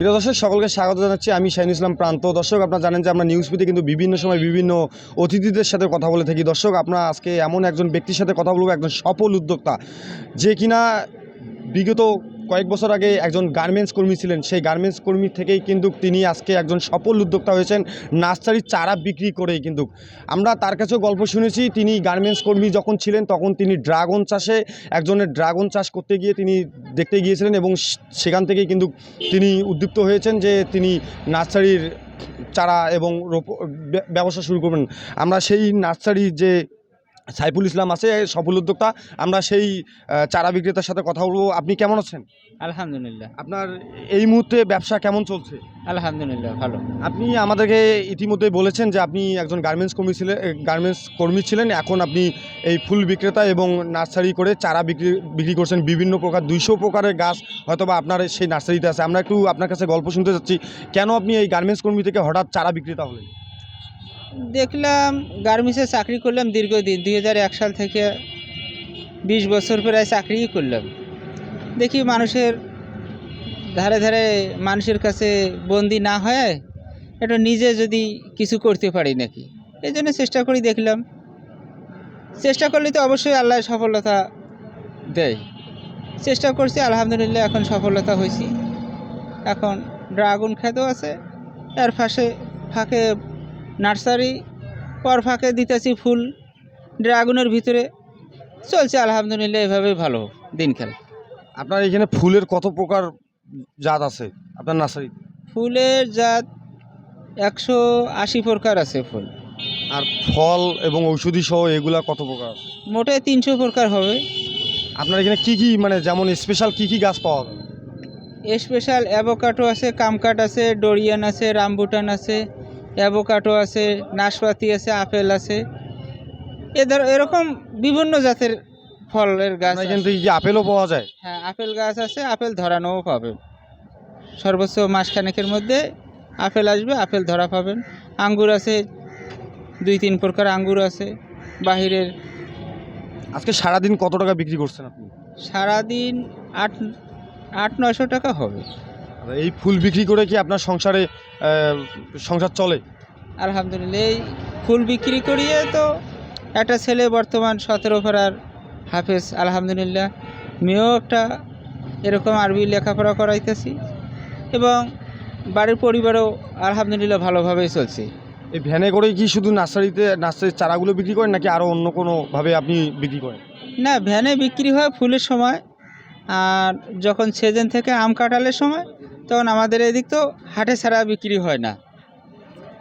প্রিয় দর্শক, সকলকে স্বাগত জানাচ্ছি। আমি শাহিন ইসলাম প্রান্ত। দর্শক, আপনারা জানেন যে আমরা নিউজ পিতে কিন্তু বিভিন্ন সময় বিভিন্ন অতিথিদের সাথে কথা বলে থাকি। দর্শক আপনারা আজকে এমন একজন ব্যক্তির সাথে কথা বলব, একজন সফল উদ্যোক্তা, যে কিনা বিগত কয়েক বছর আগে একজন গার্মেন্টস কর্মী ছিলেন। সেই গার্মেন্টস কর্মী থেকেই কিন্তু তিনি আজকে একজন সফল উদ্যোক্তা হয়েছেন, নার্সারির চারা বিক্রি করেই কিন্তু। আমরা তার কাছেও গল্প শুনেছি, তিনি গার্মেন্টস কর্মী যখন ছিলেন তখন তিনি ড্রাগন চাষে, একজনের ড্রাগন চাষ করতে গিয়ে তিনি দেখতে গিয়েছিলেন এবং সেখান থেকেই কিন্তু তিনি উদ্দীপ্ত হয়েছেন যে তিনি নার্সারির চারা এবং ব্যবসা শুরু করবেন। আমরা সেই নার্সারির যে সাইফুল ইসলাম আছে সফল উদ্যোক্তা। আমরা সেই চারা বিক্রেতার সাথে কথা বলব। আপনি কেমন আছেন? আলহামদুলিল্লাহ। আপনার এই মুহূর্তে ব্যবসা কেমন চলছে? আলহামদুলিল্লাহ ভালো। আপনি আমাদেরকে ইতিমধ্যে বলেছেন যে আপনি একজন গার্মেন্টস কর্মী ছিলেন গার্মেন্টস কর্মী ছিলেন। এখন আপনি এই ফুল বিক্রেতা এবং নার্সারি করে চারা বিক্রি বিক্রি করছেন। বিভিন্ন প্রকার দুইশো প্রকারের গাছ হয়তোবা আপনার সেই নার্সারিতে আছে। আমরা একটু আপনার কাছে গল্প শুনতে চাচ্ছি কেন আপনি এই গার্মেন্টস কর্মী থেকে হঠাৎ চারা বিক্রেতা হলেন? দেখলাম গার্মেন্টসে চাকরি করলাম দীর্ঘদিন, দুই হাজার এক সাল থেকে বিশ বছর প্রায় চাকরিই করলাম। দেখি মানুষের ধারে ধারে মানুষের কাছে বন্দি না হয়ে এটা নিজে যদি কিছু করতে পারি নাকি? এই জন্য চেষ্টা করি দেখলাম। চেষ্টা করলে তো অবশ্যই আল্লাহ সফলতা দেয়। চেষ্টা করছি, আলহামদুলিল্লাহ এখন সফলতা হয়েছি। এখন ড্রাগন খেতেও আছে তার ফাঁসে ফাঁকে নার্সারি পর ফাঁকে দিতেছি ফুল ড্রাগনের ভিতরে চলছে আলহামদুলিল্লাহ এভাবেই ভালো দিনকাল আপনার এখানে ফুলের কত প্রকার জাত আছে আপনার নার্সারি? ফুলের জাত একশো আশি প্রকার আছে ফুল। আর ফল এবং ঔষধি সহ এগুলা কত প্রকার? মোটে তিনশো প্রকার হবে। আপনার এখানে কি কি মানে যেমন স্পেশাল কি কি গাছ পাওয়া যাবে স্পেশাল অ্যাভোকাটো আছে কামকাট আছে ডোরিয়ান আছে রামবুটান আছে অ্যাভোকাটো আছে নাশপাতি আছে আপেল আছে। এদের এরকম বিভিন্ন জাতের ফলের গাছ আপনার আছে। এখান থেকে কি আপেলও পাওয়া যায়। হ্যাঁ আপেল গাছ আছে আপেল ধরানোও পাবেন। সর্বোচ্চ মাসখানেকের মধ্যে আপেল আসবে আপেল ধরা পাবেন। আঙ্গুর আছে দুই তিন প্রকার আঙ্গুর আছে বাহিরের। আজকে সারাদিন কত টাকা বিক্রি করছেন আপনি? সারাদিন আট আট নয়শো টাকা হবে। এই ফুল বিক্রি করে কি আপনার সংসারে সংসার চলে? আলহামদুলিল্লাহ এই ফুল বিক্রি করিয়ে তো একটা ছেলে বর্তমান সতেরো ফেরার হাফেজ আলহামদুলিল্লাহ। মেয়েও একটা এরকম আরবি লেখাপড়া করাইতেছি এবং বাড়ির পরিবারও আলহামদুলিল্লাহ ভালোভাবেই চলছে। এই ভ্যানে করে কি শুধু নার্সারিতে নার্সারির চারাগুলো বিক্রি করেন নাকি আরও অন্য কোনোভাবে আপনি বিক্রি করেন? না ভ্যানে বিক্রি হয় ফুলের সময় আর যখন সিজন থেকে আম কাঁঠালের সময় তখন আমাদের এদিক তো হাটে ছাড়া বিক্রি হয় না।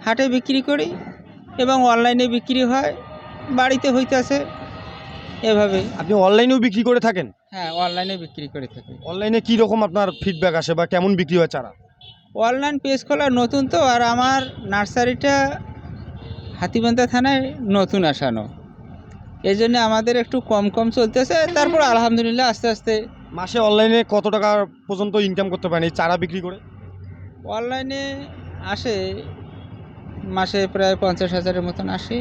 হাটে বিক্রি করি এবং অনলাইনে বিক্রি হয় বাড়িতে হইতেছে এভাবে আপনি অনলাইনেও বিক্রি করে থাকেন? হ্যাঁ অনলাইনে বিক্রি করে থাকি। অনলাইনে কী রকম আপনার ফিডব্যাক আসে বা কেমন বিক্রি হয় চারা? অনলাইন পেজ খোলা নতুন তো আর আমার নার্সারিটা হাতিবান্ধা থানায় নতুন আসানো। এই জন্য আমাদের একটু কম কম চলতেছে তারপর আলহামদুলিল্লাহ আস্তে আস্তে মাসে অনলাইনে কত টাকা পর্যন্ত ইনকাম করতে পারেন এই চারা বিক্রি করে? অনলাইনে আসে, মাসে প্রায় পঞ্চাশ হাজারের মতন আসে।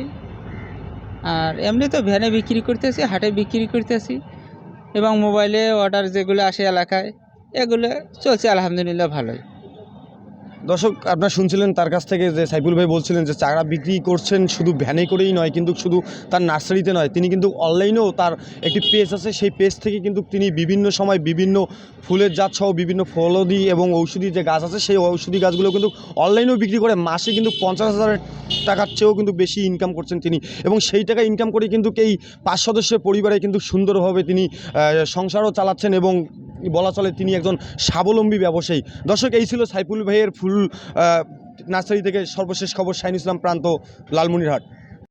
আর এমনি তো ভ্যানে বিক্রি করতেছি, হাটে বিক্রি করতেছি। এবং মোবাইলে অর্ডার যেগুলো আসে এলাকায়, এগুলো চলছে আলহামদুলিল্লাহ ভালোই। দর্শক, আপনারা শুনছিলেন তার কাছ থেকে যে সাইফুল ভাই বলছিলেন যে চারা বিক্রি করছেন, শুধু ভ্যানে করেই নয়, কিন্তু শুধু তার নার্সারিতে নয়, তিনি কিন্তু অনলাইনেও তার একটি পেজ আছে, সেই পেজ থেকে কিন্তু তিনি বিভিন্ন সময় বিভিন্ন ফুলের জাত সহ বিভিন্ন ফলদি এবং ঔষধি যে গাছ আছে, সেই ঔষধি গাছগুলো কিন্তু অনলাইনেও বিক্রি করে, মাসে কিন্তু পঞ্চাশ হাজার টাকার চেয়েও কিন্তু বেশি ইনকাম করছেন তিনি। এবং সেই টাকা ইনকাম করে কিন্তু এই পাঁচ সদস্যের পরিবারে কিন্তু সুন্দরভাবে তিনি সংসারও চালাচ্ছেন এবং বলা চলে তিনি একজন স্বাবলম্বী ব্যবসায়ী। দর্শক, এই ছিল সাইফুল ভাইয়ের ফুল নার্সারি থেকে সর্বশেষ খবর শাহিন ইসলাম প্রান্ত, লালমনিরহাট।